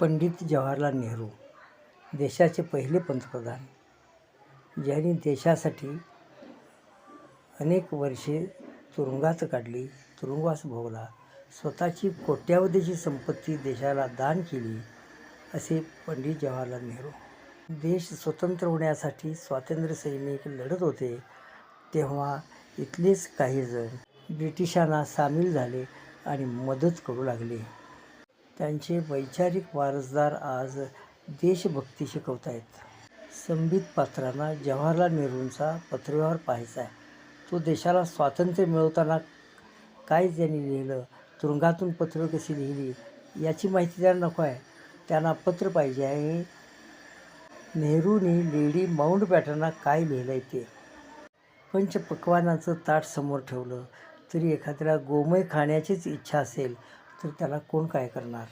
पंडित जवाहरलाल नेहरू देशाचे पहिले पंतप्रधान ज्यांनी देशासाठी अनेक वर्षे तुरुंगात काढली तुरुंगवास भोगला स्वतःची कोट्यावधीची संपत्ती देशाला दान केली असे पंडित जवाहरलाल नेहरू. देश स्वतंत्र होण्यासाठी स्वातंत्र्य सैनिक लढत होते तेव्हा इथलेच काही जण ब्रिटिशांना सामील झाले आणि मदत करू लागले. त्यांचे वैचारिक वारसदार आज देशभक्ती शिकवत आहेत संबित पात्रांना जवाहरलाल नेहरूंचा पत्रव्यवहार पाहायचा आहे. तो देशाला स्वातंत्र्य मिळवताना काय त्यांनी लिहिलं तुरुंगातून पत्र कशी लिहिली याची माहिती त्यांना नको आहे. त्यांना पत्र पाहिजे आहे. नेहरूने लेडी माउंट बॅटनला काय लिहिलं आहे ते. पंचपक्वानाचं ताट समोर ठेवलं तरी एखाद्याला गोमय खाण्याचीच इच्छा असेल तर त्याला कोण काय करणार?